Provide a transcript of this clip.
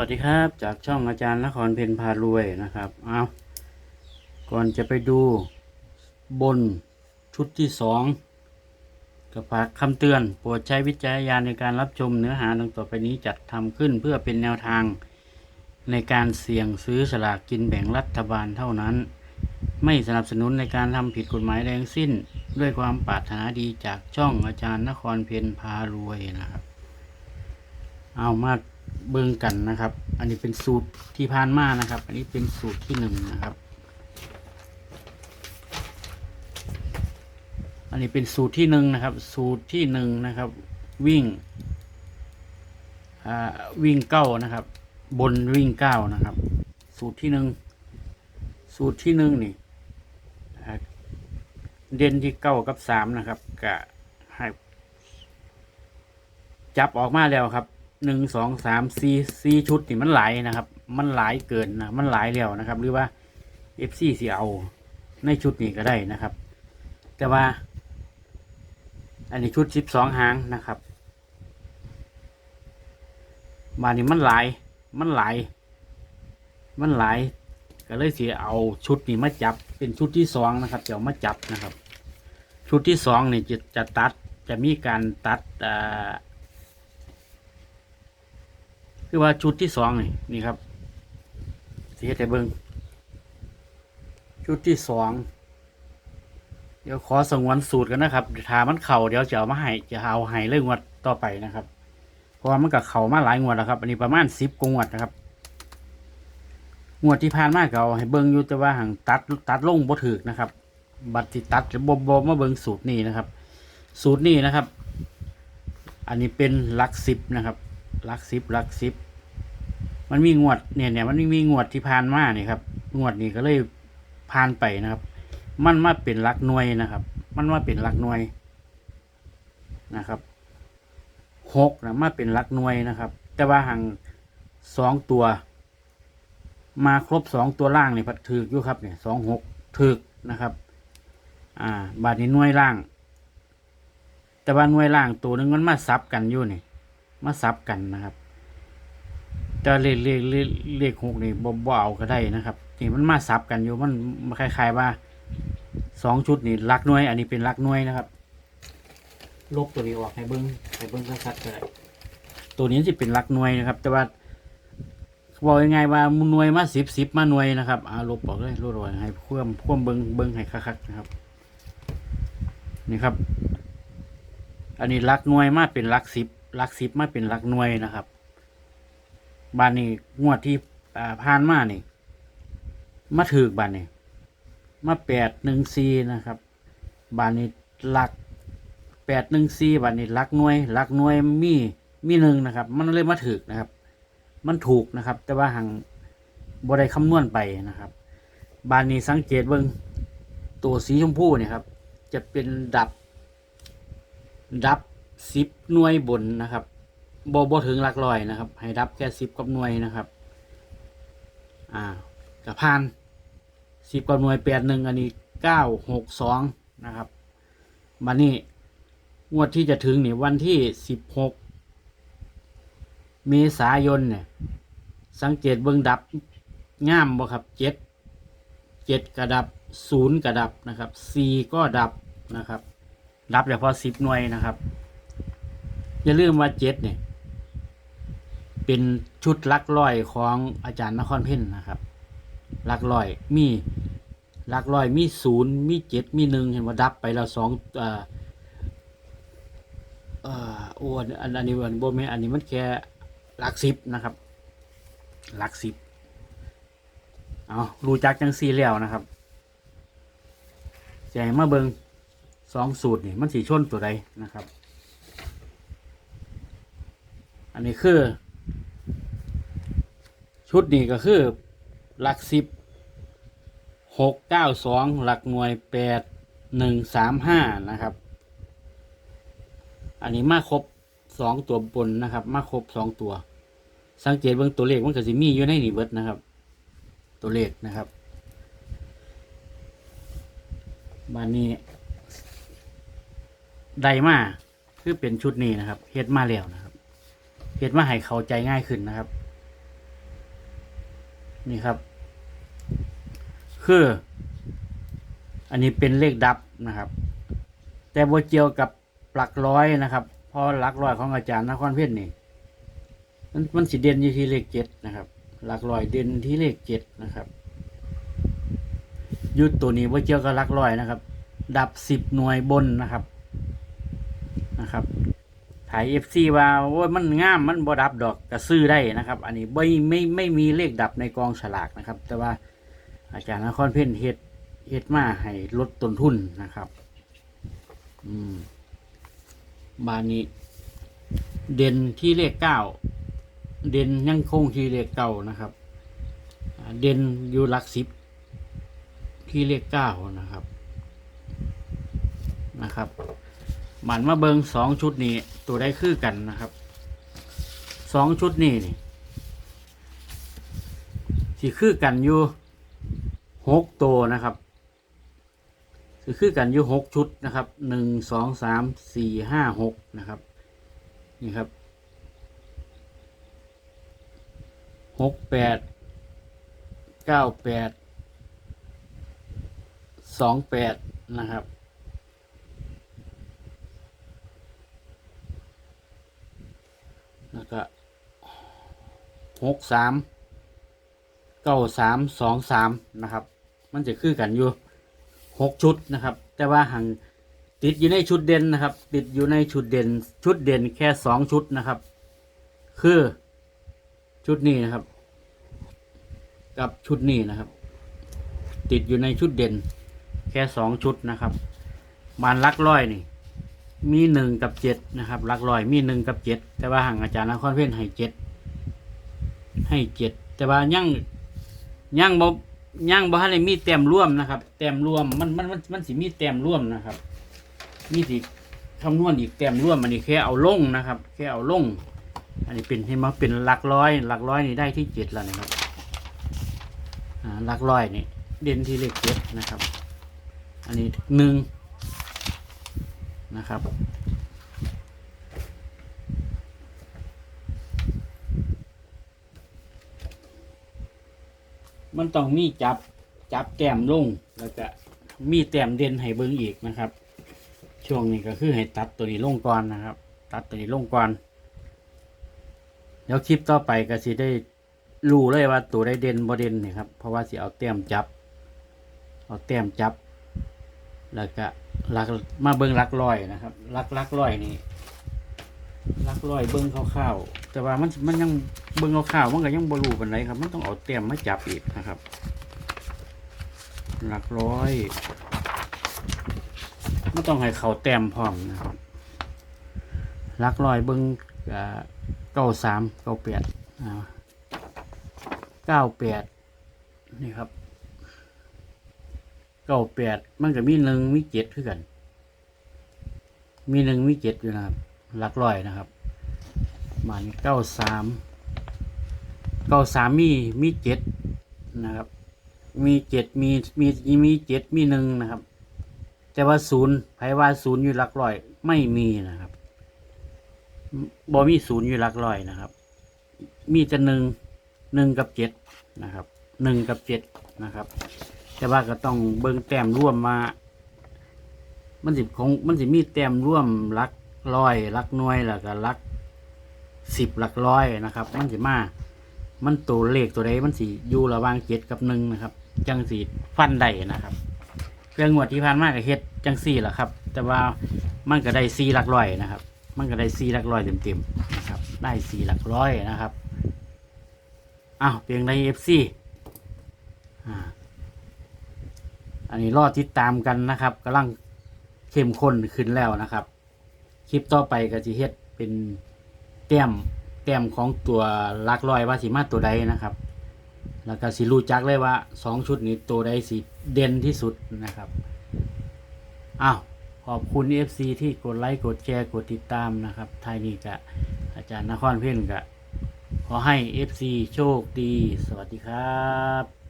วัสดีครับจากช่องอาจารย์นครเพนพารวยนะครับ เอาก่อนจะไปดูบนชุดที่สองกับฝากคำเตือนโปรดใช้วิจารณญาณในการรับชมเนื้อหาดังต่อไปนี้จัดทำขึ้นเพื่อเป็นแนวทางในการเสี่ยงซื้อสลากกินแบ่งรัฐบาลเท่านั้น ไม่สนับสนุนในการทำผิดกฎหมายแดงสิ้น ด้วยความปรารถนาดีจากช่องอาจารย์นครเพนพารวยนะครับ เอามา เบิ่งกันนะครับ อันนี้เป็นสูตรที่ผ่านมานะครับ อันนี้เป็นสูตรที่หนึ่งนะครับ อันนี้เป็นสูตรที่หนึ่งนะครับ สูตรที่หนึ่งนะครับ วิ่งอ่าวิ่งเก้านะครับ บนวิ่งเก้านะครับ สูตรที่หนึ่งสูตรที่หนึ่งนี่เด่นที่เก้ากับสามนะครับกะให้จับออกมาแล้วครับ หนึ่งสองสามสี่สี่ชุดนี่มันหลายนะครับ มันหลายเกินนะมันหลายแล้วนะครับ หรือว่าเอฟซีสีเอาในชุดนี้ก็ได้นะครับ แต่ว่า อันนี้ชุดสิบสองหางนะครับมานี่มันหลาย มันหลาย มันหลาย ก็เลยเสียเอาชุดนี้มาจับ เป็นชุดที่สองนะครับจะเอามาจับนะครับ ชุดที่สองนี่จะจะตัดจะมีการตัดอ่า คือว่าชุดที่สองนี่นี่ครับสีแต่เบิงชุดที่สองเดี๋ยวขอสงวนสูตรกันนะครับถามันเข่าเดี๋ยวจะเอามาให้จะเอาให้เรื่องงวดต่อไปนะครับเพราะว่ามันกับเข่ามาหลายงวดแล้วครับ อันนี้ประมาณสิบกงวดนะครับ งวดที่ผ่านมาก็เอาให้เบิ้งอยู่แต่ว่าห่างตัดตัดลงบ่ถือนะครับ บัตรตัดบ่บ่มาเบิ้งสูตรนี้นะครับ สูตรนี้นะครับ อันนี้เป็นลักสิบนะครับลักสิบลักสิบ มันมีงวดเนี่ยเนี่ยมันมีงวดที่ผ่านมาเนี่ยครับ งวดนี้ก็เลยผ่านไปนะครับ มันมาเป็นหลักหน่วยนะครับ มันมาเป็นหลักหน่วยนะครับหกนะมาเป็นหลักหน่วยนะครับ แต่ว่าห่างสองตัว มาครบสองตัวล่างเนี่ยพัดถืออยู่ครับเนี่ยสองหกถือกนะครับ อ่า บาทนี้หน่วยล่าง แต่ว่าหน่วยล่างตัวหนึงมันมาซับกันอยู่นี่มาซับกันนะครับ แต่เลขเลขเลขเลขหกนี่บ่บ่เอาก็ได้นะครับนี่มันมาซับกันอยู่มันมันคล้ายๆว่าสองชุดนี่ลักหน่วยอันนี้เป็นลักหน่วยนะครับ ลบตัวนี้ออกให้เบิ้งให้เบิ้งชัดๆก็ได้ตัวนี้จะเป็นลักหน่วยนะครับ แต่ว่าบอกยังไงว่าหน่วยมาสิบสิบมาหน่วยนะครับอาลบออกเลยลบออกให้เพิ่มเพิ่มเบิ้งเบิ้งให้คักๆนะครับ นี่ครับ อันนี้ลักหน่วยมาเป็นลักสิบลักสิบมาเป็นลักหน่วยนะครับ บานนี้งวดที่อ่าผ่านมานี่ มาถือบานนี้ มาแปดหนึ่งซีนะครับ บานนี้หลักแปดหนึ่งซีบานนี้หลักหน่วยหลักหน่วยมีมีหนึ่งนะครับ มันเลยมาถือนะครับ มันถูกนะครับ แต่ว่าหังบได้คำนวณไปนะครับ บานนี้สังเกตเบิ่งตัวสีชมพูเนี่ยครับ จะเป็นดับ ดับสิบหน่วยบนนะครับ บอบถึงหลักร้อยนะครับ ให้ดับแค่สิบกับหน่วยนะครับ อ่ากับพันสิบกับหน่วยแปดหนึ่งอันนี้เก้าหกสองนะครับมานี่งวดที่จะถึงนี่วันที่สิบหกเมษายนเนี่ย สังเกตเบื้องดับง่ามบ่ครับเจ็ดเจ็ดกระดับศูนย์กระดับนะครับสี่ก็ดับนะครับ ดับเฉพาะสิบหน่วยนะครับ อย่าลืมว่าเจ็ดเนี่ย เป็นชุดลักร้อยของอาจารย์นครเพ่นนะครับลักร้อยมีลักร้อยมีศูนย์มีเจ็ดมีหนึ่งเห็นว่าดับไปแล้วสองเอ่อเอ่อโอ้อันอันอันนี้มันโบแมอันนี้มันแค่ลักสิบนะครับลักสิบเอารู้จักจังซีแล้วนะครับแจมาเบิงสองสูตรนี่มันสีชนตัวใดนะครับ อันนี้คือ ชุดนี้ก็คือ หลักสิบหกเก้าสองหลักหน่วยแปดหนึ่งสามห้านะครับ อันนี้มาครบสองตัวบนนะครับ มาครบสองตัว สังเกตเบื้องตัวเลขมันก็จะมีอยู่ในนี่เบิดนะครับ ตัวเลขนะครับบานนี้ไดมาคือเป็นชุดนี้นะครับเฮ็ดมาแล้วนะครับเฮ็ดมาให้เข้าใจง่ายขึ้นนะครับ นี่ครับ คือ อันนี้เป็นเลขดับนะครับ แต่บ่เกี่ยวกับหลักร้อยนะครับพราะหลักร้อยของอาจารย์นครเพียรนี่มันมันสิเด่นอยู่ที่เลขเจ็ดนะครับ หลักร้อยเด่นที่เลขเจ็ดนะครับยุดตัวนี้บ่เกี่ยวกับหลักร้อยนะครับ ดับสิบหน่วยบนนะครับนะครับ ถ่ายเอฟซีว่าโอ้ยมันงามมันบ่ดับดอกก็ซื้อได้นะครับ อันนี้ไม่ไม่ไม่มีเลขดับในกองฉลากนะครับ แต่ว่าอาจารย์นครเพ่นเฮ็ดเฮ็ดมาให้ลดต้นทุนนะครับ อืมบานนี้ เด่นที่เลขเก้าเด่นยังคงที่เลขเก้านะครับ เด่นอยู่หลักสิบที่เลขเก้านะครับนะครับ หมันมาเบิงสองชุดนี้ตัวได้คือกันนะครับสองชุดนี้นี่สิคือกันอยู่หกตัวนะครับสิคือกันอยู่หกชุดนะครับหนึ่งสองสามสี่ห้าหกนะครับนี่ครับหกแปดเก้าแปดสองแปดนะครับ แล้วก็หกสามเก้าสามสองสามนะครับ มันจะคือกันอยู่หกชุดนะครับ แต่ว่าหังติดอยู่ในชุดเด่นนะครับ ติดอยู่ในชุดเด่น ชุดเด่นแค่สองชุดนะครับ คือชุดนี้นะครับ กับชุดนี้นะครับ ติดอยู่ในชุดเด่นแค่สองชุดนะครับมานลักร้อยนี่ มีหนึ่งกับเจ็ดนะครับหลักร้อยมีหนึ่งกับเจ็ดแต่ว่าห่างอาจารย์นครเพ่นให้เจ็ดให้เจ็ดแต่ว่ายังยังบ่ยังบ่ให้มีแต้มร่วมนะครับ แต้มร่วมมันมันมันมันสิมีแต้มร่วมนะครับมีสิคำนวณอีกแต้มร่วมอันนี้แค่เอาลงนะครับ แค่เอาลง อันนี้เป็นให้มาเป็นหลักร้อย หลักร้อยนี่ได้ที่เจ็ดแล้วนะครับหลักร้อยนี่เด่นที่เลขเจ็ดนะครับ อันนี้หนึ่ง นะครับ มันต้องมีจับจับแต้มลงแล้วก็มีแต้มเด่นให้เบิ้งอีกนะครับ ช่วงนี้ก็คือให้ตัดตัวนี้ลงก่อนนะครับ ตัดตัวนี้ลงก่อนเดี๋ยวคลิปต่อไปก็สิได้รู้เลยว่าตัวได้เด่นบ่เด่นนี่ครับ เพราะว่าสิเอาแต้มจับ เอาแต้มจับ แล้วก็ลักมาเบิ้งลักลอยนะครับลักลักลอยนี่ลักลอยเบิ้งคร่าวๆแต่ว่ามันมันยังเบิ้งคร่าวๆมันก็ยังบรูปานไรครับ มันต้องเอาเต็มมาจับอีกนะครับลักร้อยไมันต้องให้เขาแต้มพร้อมนะครับลักลอยเบิ้งเก้าสามเก้าแปดเก้าแปดนี่ครับ เก้าแปดมันก็มีหนึ่งมีเจ็ดคือกัน มีหนึ่งมีเจ็ดอยู่นะครับ หลักร้อยนะครับมานี่เก้าสามเก้าสามมีมีเจ็ดนะครับ มีเจ็ดมีมีมีเจ็ดมีหนึ่งนะครับ แต่ว่าศูนย์ไผว่าศูนย์อยู่หลักร้อย ไม่มีนะครับบ่มีศูนย์อยู่หลักร้อยนะครับ มีแต่หนึ่งหนึ่งกับเจ็ดนะครับหนึ่งกับเจ็ดนะครับ แต่ว่าก็ต้องเบิ่งแต้มร่วมมา มันสิคงมันสิมีแต้มร่วมหลักร้อยหลักหน่วยแล้วก็หลักสิบหลักร้อยนะครับ มันสิมา มันตัวเลขตัวใดมันสิอยู่ระหว่างเจ็ดกับหนึ่งนะครับ จังสีฟันได้นะครับเรื่องงวดที่ผ่านมาก็เฮ็ดจังสี่แหละครับ แต่ว่ามันก็ได้สี่หลักร้อยนะครับ มันก็ได้สี่หลักร้อยเต็มๆนะครับ ได้สี่หลักร้อยนะครับอ้าวเพียงในเอฟซีอ่า อันนี้รอติดตามกันนะครับกำลังเข้มข้นขึ้นแล้วนะครับ คลิปต่อไปก็จะเฮ็ดเป็นแต้มแต้มของตัวลักลอยว่าสีมาตัวใดนะครับ แล้วก็สิรู้จักเลยว่าสองชุดนี้ตัวใดสีเด่นที่สุดนะครับอ้าวขอบคุณ FC ที่กดไลค์กดแชร์กดติดตามนะครับท้ายนี้ก็อาจารย์นครเพ่นก็ขอให้ FC โชคดี สวัสดีครับ